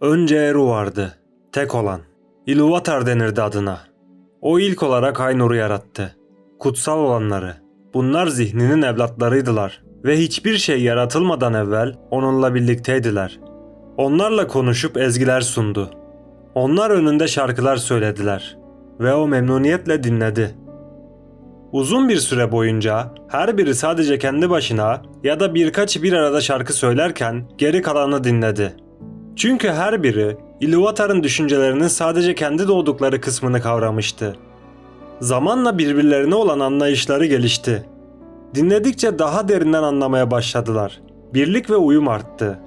Önce Eru vardı. Tek olan. Iluvatar denirdi adına. O ilk olarak Aynur'u yarattı. Kutsal olanları. Bunlar zihninin evlatlarıydılar. Ve hiçbir şey yaratılmadan evvel onunla birlikteydiler. Onlarla konuşup ezgiler sundu. Onlar önünde şarkılar söylediler. Ve o memnuniyetle dinledi. Uzun bir süre boyunca her biri sadece kendi başına ya da birkaçı bir arada şarkı söylerken geri kalanı dinledi. Çünkü her biri Iluvatar'ın düşüncelerinin sadece kendi doğdukları kısmını kavramıştı. Zamanla birbirlerine olan anlayışları gelişti. Dinledikçe daha derinden anlamaya başladılar. Birlik ve uyum arttı.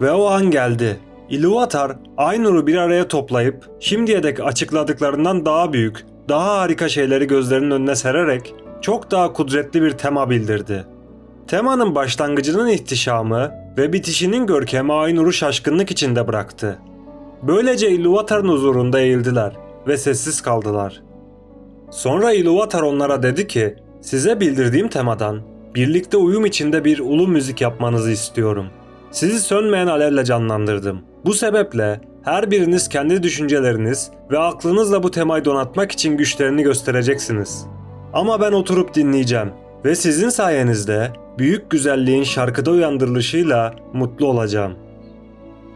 Ve o an geldi. Iluvatar, Aynur'u bir araya toplayıp şimdiye dek açıkladıklarından daha büyük, daha harika şeyleri gözlerinin önüne sererek çok daha kudretli bir tema bildirdi. Temanın başlangıcının ihtişamı ve bitişinin görkemi Aynur'u şaşkınlık içinde bıraktı. Böylece Iluvatar'ın huzurunda eğildiler ve sessiz kaldılar. Sonra Iluvatar onlara dedi ki, size bildirdiğim temadan birlikte uyum içinde bir ulu müzik yapmanızı istiyorum. Sizi sönmeyen alevle canlandırdım. Bu sebeple her biriniz kendi düşünceleriniz ve aklınızla bu temayı donatmak için güçlerini göstereceksiniz. Ama ben oturup dinleyeceğim ve sizin sayenizde büyük güzelliğin şarkıda uyandırılışıyla mutlu olacağım.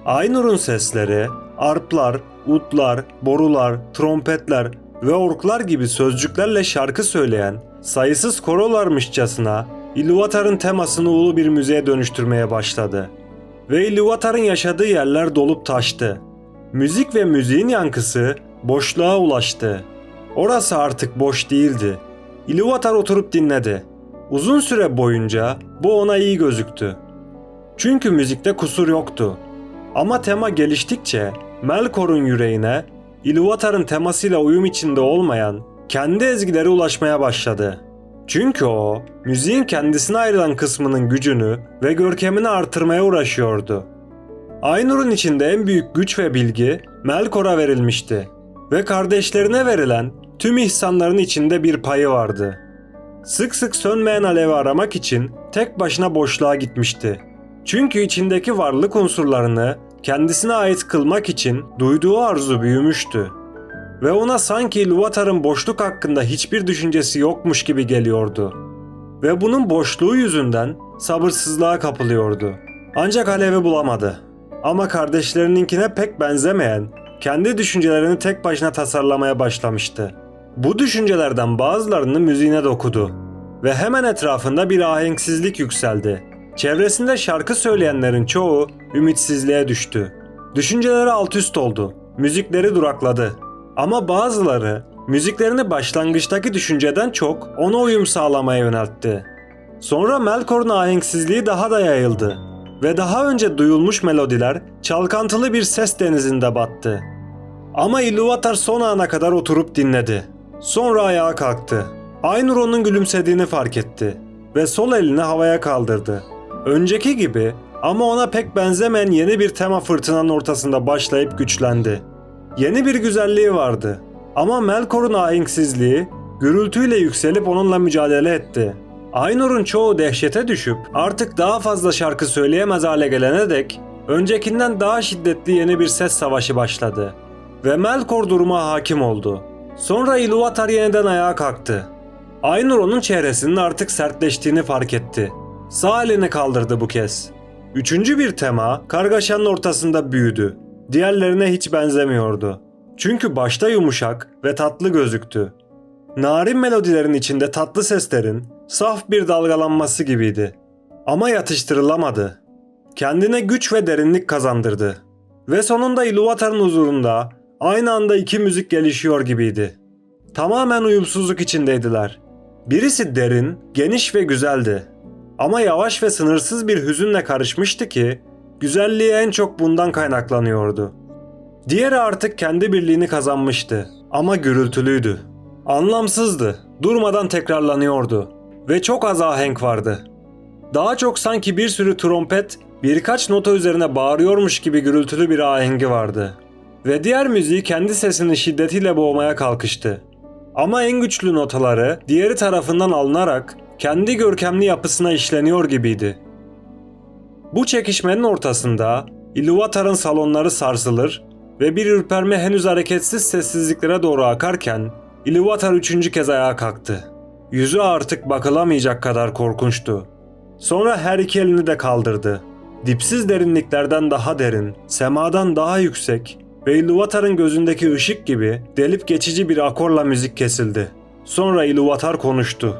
Aynur'un sesleri, arplar, utlar, borular, trompetler ve orklar gibi sözcüklerle şarkı söyleyen sayısız korolarmışçasına Iluvatar'ın temasını ulu bir müziğe dönüştürmeye başladı. Ve Iluvatar'ın yaşadığı yerler dolup taştı. Müzik ve müziğin yankısı boşluğa ulaştı. Orası artık boş değildi. Iluvatar oturup dinledi. Uzun süre boyunca bu ona iyi gözüktü. Çünkü müzikte kusur yoktu. Ama tema geliştikçe Melkor'un yüreğine Iluvatar'ın temasıyla uyum içinde olmayan kendi ezgileri ulaşmaya başladı. Çünkü o, müziğin kendisine ayrılan kısmının gücünü ve görkemini artırmaya uğraşıyordu. Aynur'un içinde en büyük güç ve bilgi Melkor'a verilmişti ve kardeşlerine verilen tüm ihsanların içinde bir payı vardı. Sık sık sönmeyen alevi aramak için tek başına boşluğa gitmişti. Çünkü içindeki varlık unsurlarını kendisine ait kılmak için duyduğu arzu büyümüştü. Ve ona sanki Ilúvatar'ın boşluk hakkında hiçbir düşüncesi yokmuş gibi geliyordu. Ve bunun boşluğu yüzünden sabırsızlığa kapılıyordu. Ancak Alev'i bulamadı. Ama kardeşlerininkine pek benzemeyen, kendi düşüncelerini tek başına tasarlamaya başlamıştı. Bu düşüncelerden bazılarını müziğine dokudu ve hemen etrafında bir ahenksizlik yükseldi. Çevresinde şarkı söyleyenlerin çoğu ümitsizliğe düştü. Düşünceleri alt üst oldu. Müzikleri durakladı. Ama bazıları müziklerini başlangıçtaki düşünceden çok ona uyum sağlamaya yöneltti. Sonra Melkor'un ahenksizliği daha da yayıldı ve daha önce duyulmuş melodiler çalkantılı bir ses denizinde battı. Ama Ilúvatar son ana kadar oturup dinledi. Sonra ayağa kalktı. Aynur onun gülümsediğini fark etti ve sol elini havaya kaldırdı. Önceki gibi ama ona pek benzemeyen yeni bir tema fırtınanın ortasında başlayıp güçlendi. Yeni bir güzelliği vardı ama Melkor'un ahenksizliği gürültüyle yükselip onunla mücadele etti. Aynur'un çoğu dehşete düşüp artık daha fazla şarkı söyleyemez hale gelene dek öncekinden daha şiddetli yeni bir ses savaşı başladı. Ve Melkor duruma hakim oldu. Sonra Ilúvatar yeniden ayağa kalktı. Aynur onun çehresinin artık sertleştiğini fark etti. Sağ elini kaldırdı bu kez. Üçüncü bir tema kargaşanın ortasında büyüdü. Diğerlerine hiç benzemiyordu. Çünkü başta yumuşak ve tatlı gözüktü. Narin melodilerin içinde tatlı seslerin saf bir dalgalanması gibiydi. Ama yatıştırılamadı. Kendine güç ve derinlik kazandırdı. Ve sonunda Ilúvatar'ın huzurunda aynı anda iki müzik gelişiyor gibiydi. Tamamen uyumsuzluk içindeydiler. Birisi derin, geniş ve güzeldi. Ama yavaş ve sınırsız bir hüzünle karışmıştı ki güzelliği en çok bundan kaynaklanıyordu. Diğeri artık kendi birliğini kazanmıştı ama gürültülüydü. Anlamsızdı, durmadan tekrarlanıyordu ve çok az ahenk vardı. Daha çok sanki bir sürü trompet birkaç nota üzerine bağırıyormuş gibi gürültülü bir ahengi vardı. Ve diğer müziği kendi sesinin şiddetiyle boğmaya kalkıştı. Ama en güçlü notaları diğeri tarafından alınarak kendi görkemli yapısına işleniyor gibiydi. Bu çekişmenin ortasında Ilúvatar'ın salonları sarsılır ve bir ürperme henüz hareketsiz sessizliklere doğru akarken Ilúvatar üçüncü kez ayağa kalktı. Yüzü artık bakılamayacak kadar korkunçtu. Sonra her iki elini de kaldırdı. Dipsiz derinliklerden daha derin, semadan daha yüksek ve Ilúvatar'ın gözündeki ışık gibi delip geçici bir akorla müzik kesildi. Sonra Ilúvatar konuştu.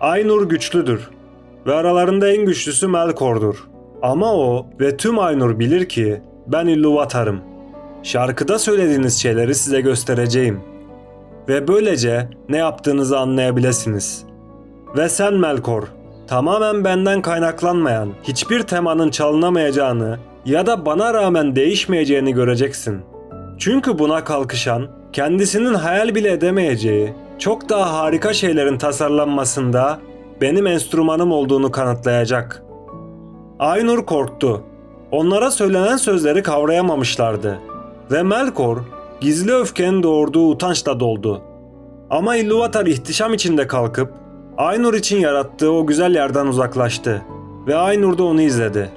Aynur güçlüdür ve aralarında en güçlüsü Melkor'dur. Ama o ve tüm Aynur bilir ki ben Ilúvatar'ım. Şarkıda söylediğiniz şeyleri size göstereceğim. Ve böylece ne yaptığınızı anlayabilirsiniz. Ve sen Melkor, tamamen benden kaynaklanmayan hiçbir temanın çalınamayacağını ya da bana rağmen değişmeyeceğini göreceksin. Çünkü buna kalkışan, kendisinin hayal bile edemeyeceği, çok daha harika şeylerin tasarlanmasında benim enstrümanım olduğunu kanıtlayacak. Aynur korktu. Onlara söylenen sözleri kavrayamamışlardı. Ve Melkor gizli öfkenin doğurduğu utançla doldu. Ama Ilúvatar ihtişam içinde kalkıp Aynur için yarattığı o güzel yerden uzaklaştı ve Aynur da onu izledi.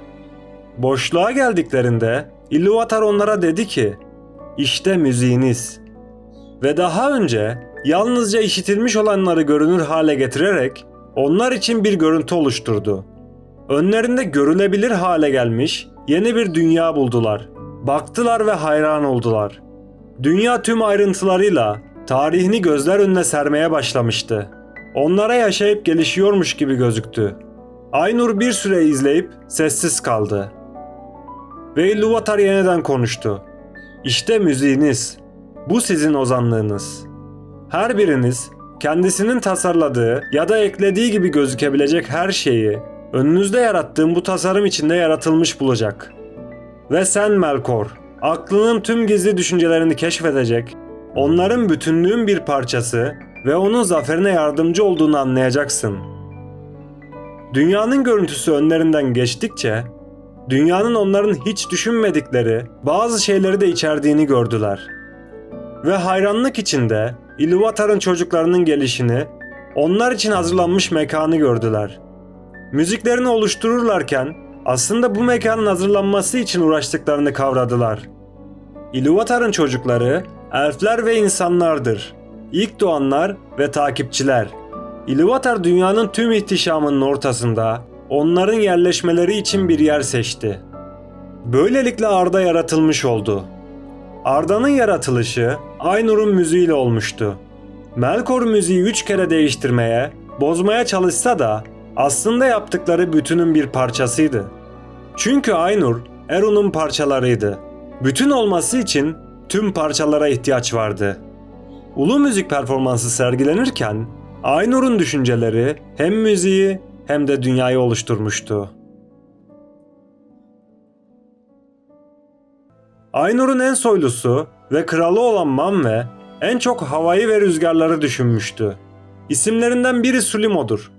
Boşluğa geldiklerinde Ilúvatar onlara dedi ki işte müziğiniz. Ve daha önce yalnızca işitilmiş olanları görünür hale getirerek onlar için bir görüntü oluşturdu. Önlerinde görülebilir hale gelmiş yeni bir dünya buldular. Baktılar ve hayran oldular. Dünya tüm ayrıntılarıyla tarihini gözler önüne sermeye başlamıştı. Onlara yaşayıp gelişiyormuş gibi gözüktü. Aynur bir süre izleyip sessiz kaldı. Ve Ilúvatar yeniden konuştu. İşte müziğiniz. Bu sizin ozanlığınız. Her biriniz kendisinin tasarladığı ya da eklediği gibi gözükebilecek her şeyi önünüzde yarattığım bu tasarım içinde yaratılmış bulacak. Ve sen Melkor, aklının tüm gizli düşüncelerini keşfedecek, onların bütünlüğün bir parçası ve onun zaferine yardımcı olduğunu anlayacaksın. Dünyanın görüntüsü önlerinden geçtikçe, dünyanın onların hiç düşünmedikleri bazı şeyleri de içerdiğini gördüler. Ve hayranlık içinde Ilúvatar'ın çocuklarının gelişini, onlar için hazırlanmış mekanı gördüler. Müziklerini oluştururlarken aslında bu mekanın hazırlanması için uğraştıklarını kavradılar. Ilúvatar'ın çocukları elfler ve insanlardır. İlk doğanlar ve takipçiler. Ilúvatar dünyanın tüm ihtişamının ortasında onların yerleşmeleri için bir yer seçti. Böylelikle Arda yaratılmış oldu. Arda'nın yaratılışı Aynur'un müziğiyle olmuştu. Melkor müziği üç kere değiştirmeye, bozmaya çalışsa da aslında yaptıkları bütünün bir parçasıydı. Çünkü Aynur Erun'un parçalarıydı. Bütün olması için tüm parçalara ihtiyaç vardı. Ulu müzik performansı sergilenirken Aynur'un düşünceleri hem müziği hem de dünyayı oluşturmuştu. Aynur'un en soylusu ve kralı olan Manve en çok havayı ve rüzgarları düşünmüştü. İsimlerinden biri Sulimo'dur.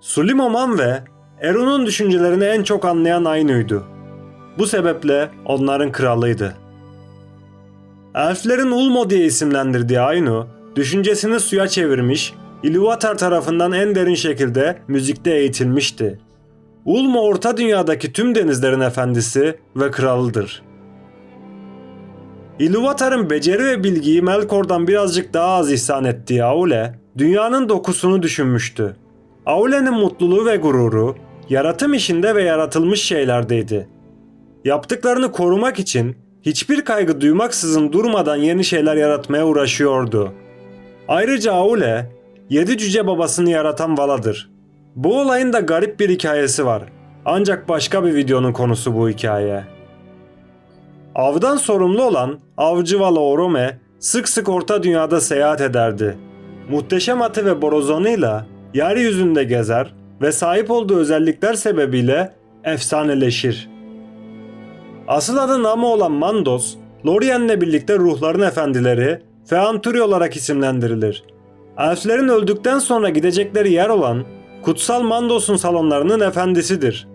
Sulimo Manve, Erun'un düşüncelerini en çok anlayan Ainu'ydu. Bu sebeple onların kralıydı. Elflerin Ulmo diye isimlendirdiği Ainu, düşüncesini suya çevirmiş, Ilúvatar tarafından en derin şekilde müzikte eğitilmişti. Ulmo Orta Dünya'daki tüm denizlerin efendisi ve kralıdır. Ilúvatar'ın beceri ve bilgiyi Melkor'dan birazcık daha az ihsan ettiği Aule, dünyanın dokusunu düşünmüştü. Aule'nin mutluluğu ve gururu, yaratım işinde ve yaratılmış şeylerdeydi. Yaptıklarını korumak için hiçbir kaygı duymaksızın durmadan yeni şeyler yaratmaya uğraşıyordu. Ayrıca Aule, yedi cüce babasını yaratan Vala'dır. Bu olayın da garip bir hikayesi var. Ancak başka bir videonun konusu bu hikaye. Avdan sorumlu olan avcı Vala Orome sık sık orta dünyada seyahat ederdi. Muhteşem atı ve borazanıyla yeryüzünde gezer ve sahip olduğu özellikler sebebiyle efsaneleşir. Asıl adı Namo olan Mandos, Lorien'le birlikte ruhların efendileri Feanturi olarak isimlendirilir. Elflerin öldükten sonra gidecekleri yer olan Kutsal Mandos'un salonlarının efendisidir.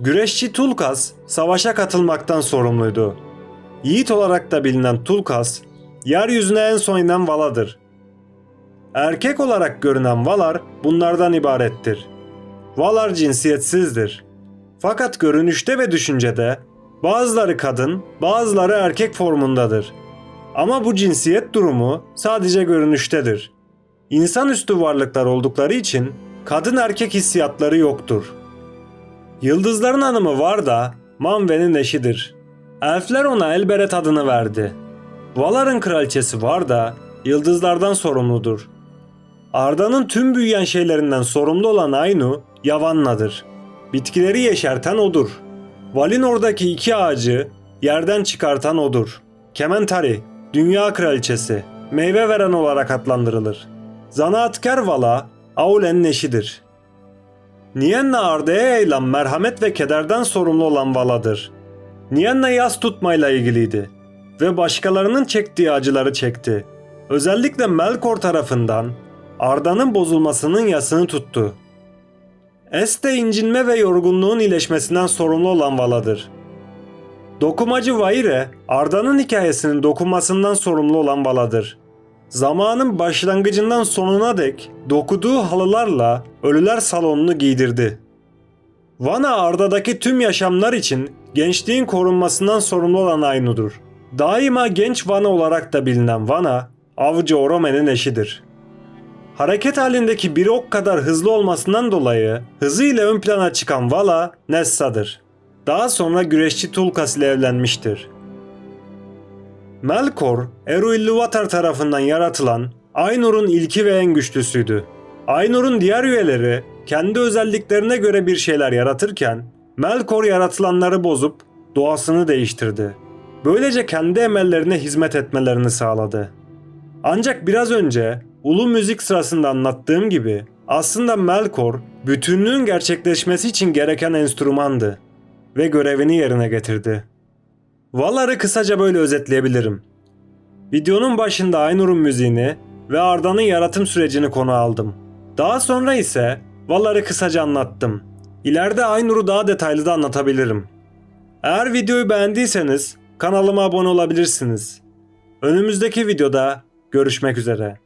Güreşçi Tulkas savaşa katılmaktan sorumluydu. Yiğit olarak da bilinen Tulkas, yeryüzüne en son inen Vala'dır. Erkek olarak görünen Valar bunlardan ibarettir. Valar cinsiyetsizdir. Fakat görünüşte ve düşüncede Bazıları kadın, bazıları erkek formundadır. Ama bu cinsiyet durumu sadece görünüştedir. İnsanüstü varlıklar oldukları için kadın erkek hissiyatları yoktur. Yıldızların hanımı var da Manve'nin eşidir. Elfler ona Elberet adını verdi. Valar'ın kraliçesi var da yıldızlardan sorumludur. Arda'nın tüm büyüyen şeylerinden sorumlu olan Aynu Yavanna'dır. Bitkileri yeşerten odur. Valinor'daki iki ağacı yerden çıkartan odur. Kementari, dünya kraliçesi, meyve veren olarak adlandırılır. Zanaatkar Vala, Aulen'in eşidir. Nienna Arda'ya yayılan merhamet ve kederden sorumlu olan Vala'dır. Nienna yas tutmayla ilgiliydi ve başkalarının çektiği acıları çekti. Özellikle Melkor tarafından Arda'nın bozulmasının yasını tuttu. Este incinme ve yorgunluğun iyileşmesinden sorumlu olan Vala'dır. Dokumacı Vaire, Arda'nın hikayesinin dokunmasından sorumlu olan Vala'dır. Zamanın başlangıcından sonuna dek dokuduğu halılarla ölüler salonunu giydirdi. Vana Arda'daki tüm yaşamlar için gençliğin korunmasından sorumlu olan Aynu'dur. Daima genç Vana olarak da bilinen Vana, avcı Orome'nin eşidir. Hareket halindeki bir ok kadar hızlı olmasından dolayı hızıyla ön plana çıkan Vala Nessa'dır. Daha sonra güreşçi Tulkas ile evlenmiştir. Melkor, Eru Ilúvatar tarafından yaratılan Ainur'un ilki ve en güçlüsüydü. Ainur'un diğer üyeleri kendi özelliklerine göre bir şeyler yaratırken Melkor yaratılanları bozup doğasını değiştirdi. Böylece kendi emellerine hizmet etmelerini sağladı. Ancak biraz önce ulu müzik sırasında anlattığım gibi aslında Melkor bütünlüğün gerçekleşmesi için gereken enstrümandı ve görevini yerine getirdi. Valar'ı kısaca böyle özetleyebilirim. Videonun başında Aynur'un müziğini ve Arda'nın yaratım sürecini konu aldım. Daha sonra ise Valar'ı kısaca anlattım. İleride Aynur'u daha detaylı da anlatabilirim. Eğer videoyu beğendiyseniz kanalıma abone olabilirsiniz. Önümüzdeki videoda görüşmek üzere.